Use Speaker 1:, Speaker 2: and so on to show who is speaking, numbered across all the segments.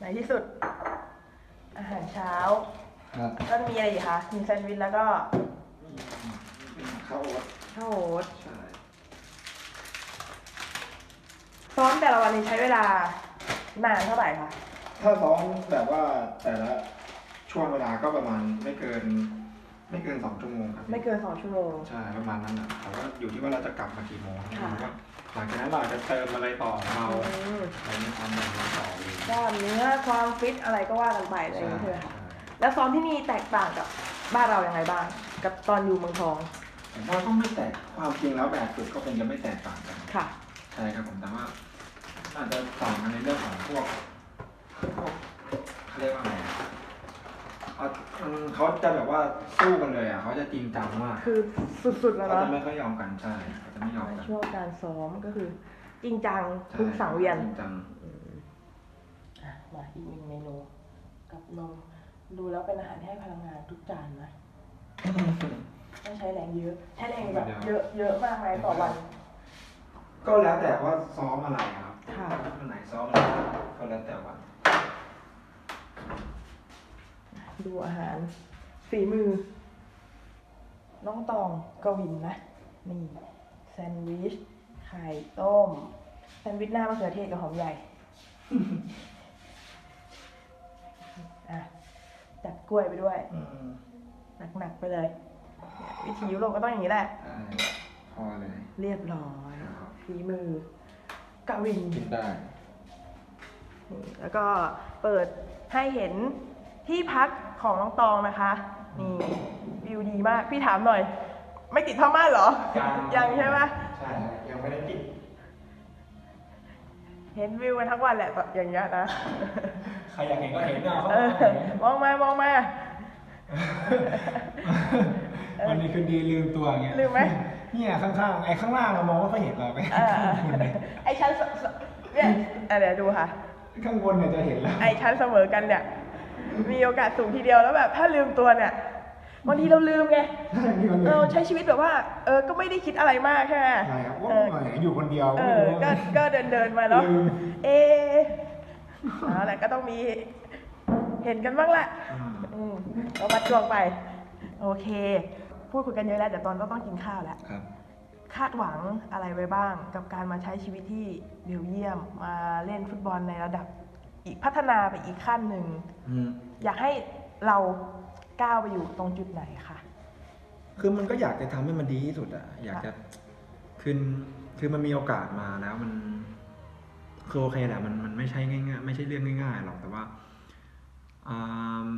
Speaker 1: ในที่สุด อาหารเช้า
Speaker 2: ครับ
Speaker 1: ก็มีอะไรอีกคะ มีแซนด์วิชแล้วก็
Speaker 2: ข้าววัด
Speaker 1: ข้าวโอ๊ต
Speaker 2: ใช่
Speaker 1: ซ้อมแต่ละวันนี้ใช้เวลานานเท่าไหร่คะ
Speaker 2: ถ้าซ้อมแบบว่าแต่ละช่วงเวลาก็ประมาณไม่เกิน ไม่เกินสองชั่วโมงครับ
Speaker 1: ไม่เกินสองชั่วโมง
Speaker 2: ใช่ประมาณนั้นนะแต่ว่าอยู่ที่ว่าเราจะกลับมากี่โมง
Speaker 1: ค่ะ
Speaker 2: ว่าหลังจากนั้นเราอาจจะเติมอะไรต่อเรา
Speaker 1: กล้ามเนื้อความฟิตอะไรก็ว่ากันไปอะไรอย่าง
Speaker 2: ใช่
Speaker 1: เงี้ยใช่ไหมคะแล้วซ้อมที่นี่แตกต่างกับบ้านเรายังไงบ้าง กับตอนอยู่เมืองทอง
Speaker 2: ผมว่าก็ไม่แตกความจริงแล้วแบบฝึกก็คงจะไม่แตกต่างกัน
Speaker 1: ค่ะ
Speaker 2: ใช่ครับผมแต่ว่าอาจจะต่างกันในเรื่องของพวกพวกเขาเรียกว่าไงอะเอามันเขาจะแบบว่าสู้กันเลยอะเขาจะจริงจังมาก
Speaker 1: คือสุดๆแล้ว
Speaker 2: เขา
Speaker 1: เนาะ
Speaker 2: จะไม่ค่อยยอมกันใช่เขาจะไม่ยอมกัน
Speaker 1: ช่วงการซ้อมก็คือ จริงจัง
Speaker 2: ใช่
Speaker 1: ทุกสังเวียน
Speaker 2: จริงจัง
Speaker 1: อะ มาอีกหนึ่งเมนูกับนมดูแล้วเป็นอาหารที่ให้พลังงานทุกจานนะต้องใช้แรงเยอะใช้แรงแบบเยอะเยอะมากไหมต่อวัน
Speaker 2: ก็แล้วแต่ว่าซ้อมอะไรครับ
Speaker 1: ค่ะ
Speaker 2: วันไหนซ้อมอะไรก็แล้วแต่วัน
Speaker 1: ดูอาหารฝีมือ น้องตองกวินนะ นี่แซนด์วิช ไข่ต้ม แซนด์วิชหน้ามะเขือเทศกับหอมใหญ่ กล้วยไปด้วย
Speaker 2: อืม
Speaker 1: หนักๆไปเลย วิถียุโรปก็ต้องอย่างนี้แหละ
Speaker 2: ใช่พอเลย
Speaker 1: เรียบร้อย
Speaker 2: ครับ
Speaker 1: ฝีมือกวิน
Speaker 2: กินได้
Speaker 1: นี่แล้วก็เปิดให้เห็นที่พักของน้องตองนะคะ นี่วิวดีมาก พี่ถามหน่อย ไม่ติดผ้าม่านเหรอ ยังใช่ไหม
Speaker 2: ใช่ยังไม่ได้ติด
Speaker 1: เห็นวิวกันทั้งวันแหละแบบอย่างเงี้ยนะ
Speaker 3: ใครอยากเห็นก็เห็นนะเขา
Speaker 1: เออมองมามองมา
Speaker 3: วันนี้คือดีลืมตัวอย่างเงี้ย
Speaker 1: ลืมไหม
Speaker 3: เนี่ยข้างๆไอ้ข้างล่างเรามองว่าเขาเห็นเราไหม
Speaker 1: เออ
Speaker 3: ข้างบนเนี่ย
Speaker 1: ไอชั้นสสเนี่ยอะเดี๋ยวดูค่ะ
Speaker 3: ข้างบนเนี่ยจะเห็นแล้ว
Speaker 1: ไอชั้นเสมอกันเนี่ย มีโอกาสสูงทีเดียวแล้วแบบถ้าลืมตัวเนี่ย บางทีเราลืมไง
Speaker 3: ใช่มีคน
Speaker 1: เอ
Speaker 3: เดีย
Speaker 1: อ
Speaker 3: ว
Speaker 1: ใช้ชีวิตแบบว่าเออก็ไม่ได้คิดอะไรมากใช่ไหม
Speaker 3: ใช่ครับ
Speaker 1: เอ
Speaker 3: ว่า
Speaker 1: อ
Speaker 3: อยู่คนเดียว
Speaker 1: เอ
Speaker 3: ไม่
Speaker 1: อ
Speaker 3: รู้
Speaker 1: ก็
Speaker 3: ว่า
Speaker 1: ก็เดินเดินๆมาเนาะ
Speaker 3: ลืม
Speaker 1: เอเอาแหละก็ต้องมี เห็นกันบ้างแหละ
Speaker 3: อ่า
Speaker 1: อืมเรามาช่วงไป โอเค พูดคุยกันเยอะแล้วเดี๋ยวตอนก็ต้องกินข้าวแล้ว
Speaker 2: ครับ
Speaker 1: คาดหวังอะไรไว้บ้าง กับการมาใช้ชีวิตที่เบลเยียม มาเล่นฟุตบอลในระดับอีกพัฒนาไปอีกขั้นหนึ่ง
Speaker 2: อืม
Speaker 1: อยากให้เรา ก้าวไปอยู่ตรงจุดไหนคะ
Speaker 2: คือมันก็อยากจะทำให้มันดีที่สุดอะอยากจะคือคือมันมีโอกาสมาแล้วมันคือโอเคแหละมันมันไม่ใช่ง่ายๆไม่ใช่เรื่องง่ายๆหรอกแต่ว่าอ่า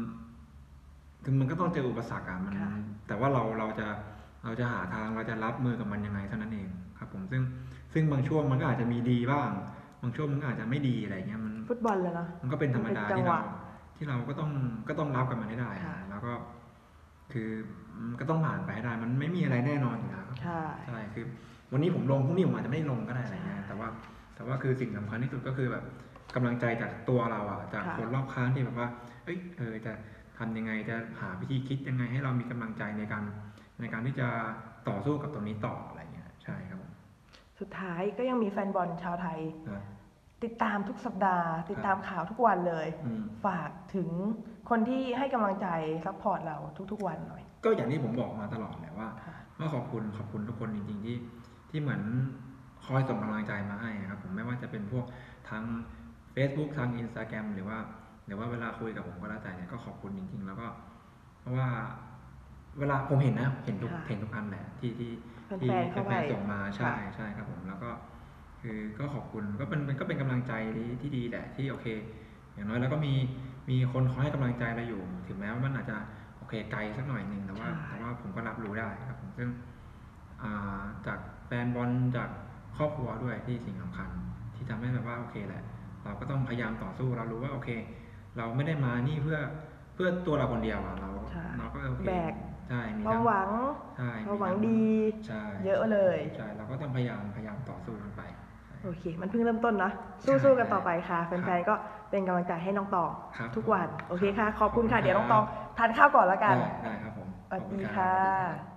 Speaker 2: คือมันก็ต้องเจออุปสรรคอะมัน
Speaker 1: ค่ะ
Speaker 2: แต่ว่าเราเราจะเราจะหาทางเราจะรับมือกับมันยังไงเท่านั้นเองครับ ผมซึ่งซึ่งบางช่วงมันก็อาจจะมีดีบ้าง บางช่วงมันก็อาจจะไม่ดีอะไรเงี้ยมัน
Speaker 1: ฟุตบอลเลยเนาะ
Speaker 2: มันก็เป็นธรรมดา
Speaker 1: เป็นจัง
Speaker 2: ที่
Speaker 1: ห
Speaker 2: เรา
Speaker 1: วะ
Speaker 2: ที่เราก็ต้องก็ต้องรับกับมันให้ได้
Speaker 1: ค่ะ
Speaker 2: แล้วก็ คือมันก็ต้องผ่านไปให้ได้ มันไม่มีอะไรแน่นอนอยู่แล้ว
Speaker 1: ใช่
Speaker 2: ใช่คือ วันนี้ผมลงพรุ่งนี้ผมอาจจะไม่ลงก็ได้อะไรเงี้ยแต่ว่า แต่ว่าคือสิ่งสำคัญที่สุดก็คือแบบกำลังใจจากตัวเราอะจาก
Speaker 1: ค่ะ
Speaker 2: คนรอบข้างที่แบบว่า เอ้ยเออจะทำยังไงจะหาวิธีคิดยังไง ให้เรามีกำลังใจในการ ในการที่จะต่อสู้กับตรงนี้ต่ออะไรเงี้ยใช่ครับผม
Speaker 1: สุดท้ายก็ยังมีแฟนบอลชาวไทย
Speaker 2: นะ
Speaker 1: ติดตามทุกสัปดาห์ ติดตามข่าวทุกวันเลย
Speaker 2: อืม
Speaker 1: ฝากถึงคนที่ให้กำลังใจซัพพอร์ตเราทุกๆวันหน่อย
Speaker 2: ก็อย่างที่ผมบอกมาตลอดแหละว่า
Speaker 1: ค่ะ
Speaker 2: ว่าขอบคุณขอบคุณทุกคนจริงๆที่ที่เหมือนคอยส่งกำลังใจมาให้ครับผมไม่ว่าจะเป็นพวกทั้ง Facebook ทาง Instagram หรือว่า หรือว่าเวลาคุยกับผมก็แล้วแต่เนี่ยก็ขอบคุณจริง ๆ แล้วก็ เพราะว่าเวลาผมเห็นนะเห็นทุก
Speaker 1: ค่ะ
Speaker 2: เห็นทุกอันแหละที่ที่
Speaker 1: แฟนๆ
Speaker 2: ที่
Speaker 1: เข้าไป
Speaker 2: แฟนๆส่งมาใช่
Speaker 1: ค่ะ
Speaker 2: ใช่ครับผมแล้วก็ คือก็ขอบคุณก็เป็นมันก็เป็นกำลังใจที่ที่ดีแหละที่โอเค อย่างน้อยแล้วก็มีมีคนคอยให้กำลังใจเราอยู่ ถึงแม้ว่ามันอาจจะโอเคไกลสักหน่อยหนึ่งแต่ว่า
Speaker 1: ใช่
Speaker 2: แต่ว่าผมก็รับรู้ได้ครับผมซึ่งอ่าจากแฟนบอลจากครอบครัวด้วยที่สิ่งสำคัญ ที่ทำให้แบบว่าโอเคแหละ เราก็ต้องพยายามต่อสู้เรารู้ว่าโอเค เราไม่ได้มานี่เพื่อเพื่อตัวเราคนเดียวอะเรา
Speaker 1: ใช่
Speaker 2: เราก็โอเค
Speaker 1: แบก
Speaker 2: ใช่มี
Speaker 1: ความ
Speaker 2: ทั้ง
Speaker 1: หวัง
Speaker 2: ใช่
Speaker 1: ความหวัง
Speaker 2: ทั้
Speaker 1: ดี
Speaker 2: ใช่
Speaker 1: เยอะเลย
Speaker 2: ใช่ เราก็ต้องพยายามพยายามต่อสู้กันไปใช่
Speaker 1: โอเค มันเพิ่งเริ่มต้นนะ
Speaker 2: ใช่
Speaker 1: สู้ๆกันต่อไปค่ะ
Speaker 2: ค
Speaker 1: แฟ
Speaker 2: รับ
Speaker 1: นๆก็เป็นกำลังใจให้น้องตอง
Speaker 2: ครับ
Speaker 1: ทุกวัน โอเคค่ะขอบคุณ
Speaker 2: ขอบคุณ
Speaker 1: ค่ะ เดี๋ยวน้องต
Speaker 2: ครั
Speaker 1: อบงทานข้าวก่อนแล้วกัน
Speaker 2: ได้ได้ครับผม
Speaker 1: สวัส
Speaker 2: ขอบคุ
Speaker 1: ดี
Speaker 2: ณรับ
Speaker 1: ค่ะ
Speaker 2: สวัสดีครับ